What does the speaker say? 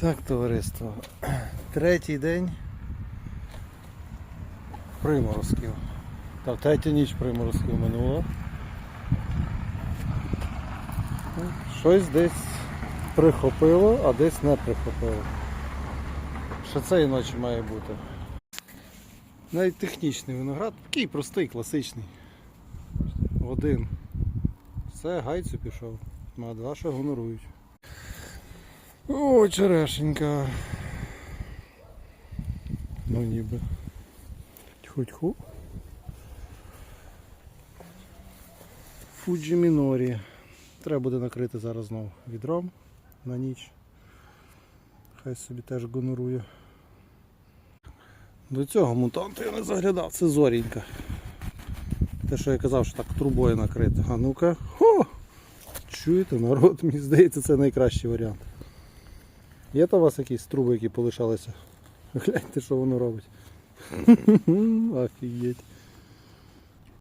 Так, товариство. Третій день приморозків. Так, третя ніч приморозків минула. Щось десь прихопило, а десь не прихопило. Що цієї ночі має бути. Навіть технічний виноград, такий простий, класичний. Один. Все, гайцю пішов. А два ще гонорують. О, черешенька. Ну ніби. Тьху-тьху. Фуджі Мінорі. Треба буде накрити зараз знову відром на ніч. Хай собі теж гонорує. До цього мутанту я не заглядав, це зорінька. Те, що я казав, що так трубою накрито. А ну-ка. Чуєте, народ, мені здається, це найкращий варіант. Є то у вас якісь труби, які полишалися? Гляньте, що воно робить. Офігеть.